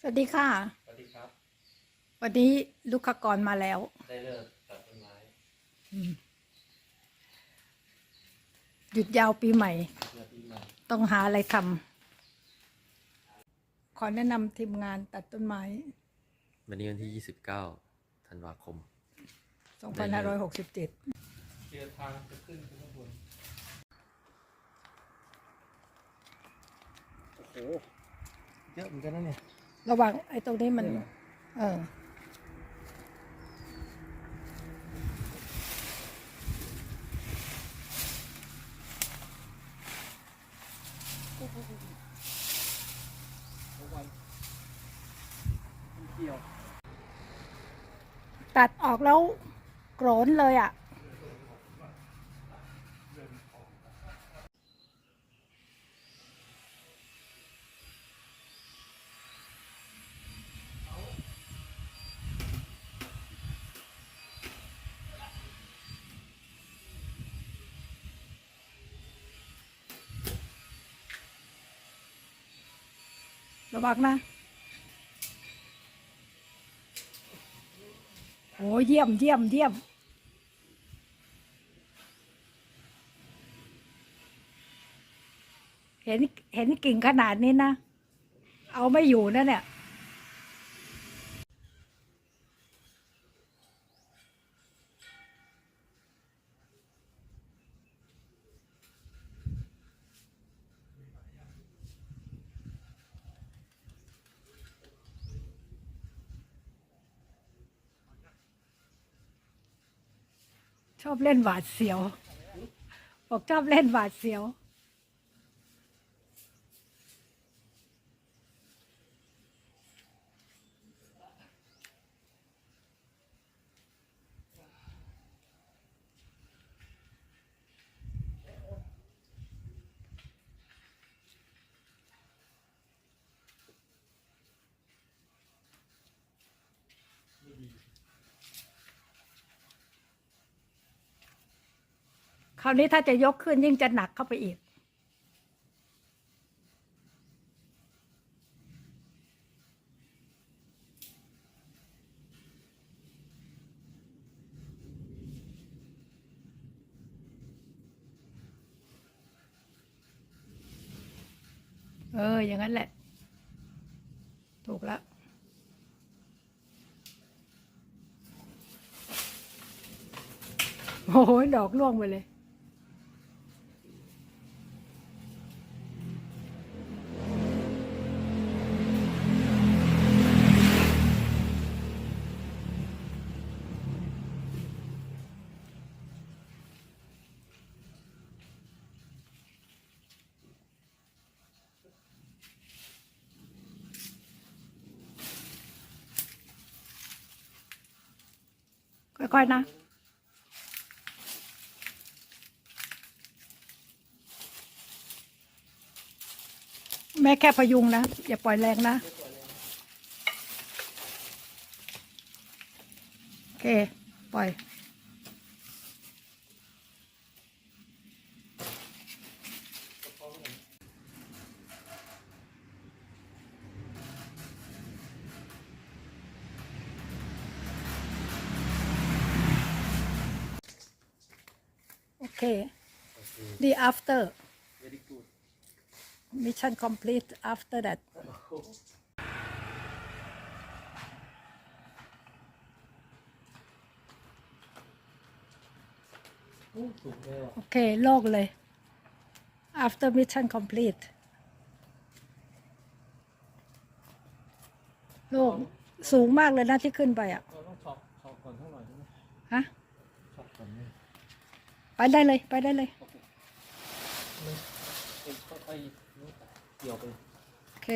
สวัสดีค่ะ สวัสดีครับ วันนี้ลูกค้ากรมาแล้ว ได้เลิกตัดต้นไม้หยุดยาวปีใหม่ เมื่อปีใหม่ต้องหาอะไรทำขอแนะนำทีมงานตัดต้นไม้ วันนี้วันที่ 29ธันวาคม 2567 เจอทางจะขึ้นไปข้างบนโอ้โหเยอะเหมือนกันนะเนี่ย ระหว่างไอ้ตรงนี้มันเนี่ยเหรอเออทุกวันมันเกี่ยวตัดออกแล้วโกรนเลยอะ ระวังนะ โอ้เยี่ยมเยี่ยมเยี่ยมเห็นเห็นกิ่งขนาดนี้นะ เอาไม่อยู่นะเนี่ย ชอบเล่นหวาดเสียว บอกชอบเล่นหวาดเสียว ราวนี้ถ้าจะยกขึ้นยิ่งจะหนักเข้าไปอีก เออ อย่างนั้นแหละ ถูกแล้วโอ้โหดอกร่วงไปเลย ค่อยๆนะแม่แค่พยุงนะ อย่าปล่อยแรงนะ โอเค ปล่อย โอเค the after very good mission complete after that โอ้ถูกเลยว่ะโอเคโลกเลย after mission complete โลกสูงมากเลยนะที่ขึ้นไปอะเราต้องช็อปช็อปก่อนเท่าไหร่อยใช่ไหมฮะช็อปก่อน ไปได้เลย ไปได้เลยโอเค